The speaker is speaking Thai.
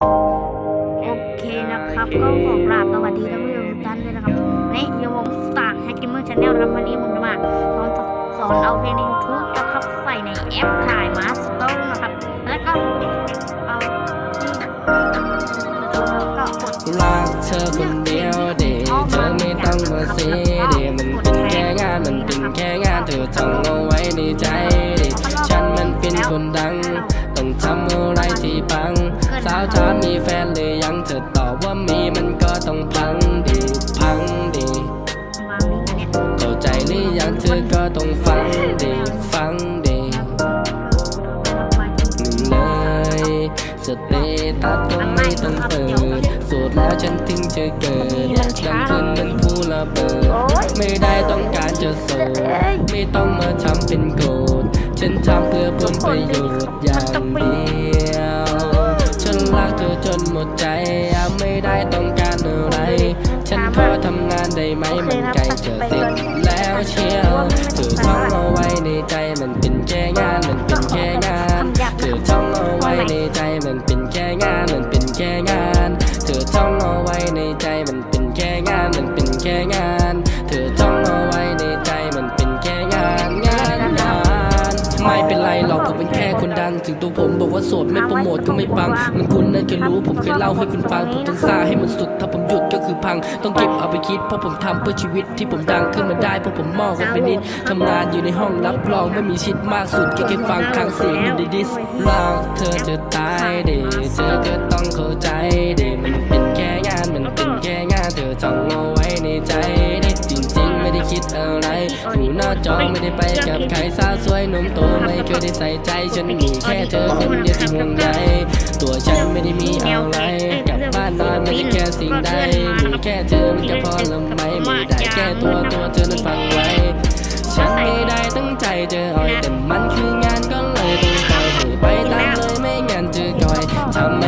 โอเคนะครับ ก็ขอกราบสวัสดีท่านผู้ชมทุกท่านด้วยนะครับนี่ยมสตาร์แฮกเกอร์ชาแนลนะครับวันนี้ผมจะมาสอนสอนเอาเพลงใน YouTube นะครับใส่ในแอปถ่ายมาสเตอร์นะครับ แล้วก็เอาที่ก็กดรักเธอคนเดียวเดเธอไม่ต้องมาเสียเดมันเป็นแค่งานมันเป็นแค่งานเธอท่องเอาไว้ในใจเดฉันมันเป็นคนาวถามมีแฟนหรือยังเธอตอบว่ามีมันก็ต้องพังดีพังดีวางลิงก์อันเนี้ยเข้าใจหรือยังเธอก็ต้องฟังดีฟังดีเลยสเตตัสก็ไม่ต้องเปิดสูตรแล้วฉันถึงจะเกิดยังคืนมันผู้ระเบิดไม่ได้ต้องการจะโสดไม่ต้องมาทำเป็นโกรธฉันทำเพื่อผลประโยชน์อย่างเดียวฉันรักเธอจ นหมดใจไม่ได้ต้องการอะไร ฉันขอทำงานได้ไหมมันใกล้จะเสร็จแล้วเชียวเธอท่องเอาไว้ในใจมันเป็นแค่งานมันเป็นแค่งานเธอท่องเอาไว้ในใจมันเป็นแค่งานมันเป็นแค่งานเธอท่องเอาไว้ในใจมัน หรอกผมเป็นแค่คนดัง ถึงตัวผมบอกว่าโสดไม่โปรโมทก็ไม่ปัง มันคุณน่าจะรู้ผมเคยเล่าให้คุณฟัง ผมต้องซาให้มันสุด ถ้าผมหยุดก็คือพัง ต้องเก็บเอาไปคิด เพราะผมทำเพื่อชีวิตที่ผมดังขึ้นมาได้เพราะผมมองกันไปนิดทำงานอยู่ในห้องรับรองไม่มีชิดมากสุดแค่แค่ฟังข้างเสียงมันดีดิสรักเธอจะตายดิเธอก็ต้องเข้าใจดิมันเป็นแค่งานมันเป็นแค่งานเธอจองเอาไว้ในใจ อะไรอยู่หน้าจอไม่ได้ไปกับใครสาวสวยหนุ่มโตไม่เคยได้ใส่ใจฉันมีแค่เธอคนเดียวที่ห่วงใยตัวฉันไม่ได้มีอะไรกลับบ้านนอนไม่ได้แค่สิ่งใดมีแค่เธอมันก็พอลำไม่มีได้แค่ตัวตัวเธอนั้นฟังไว้ ฉันไม่ได้ตั้งใจเจออ่อยแต่มันคืองานก็เลยต้องปอยให้ไปตามเลยไม่งานเจอกอยทำไม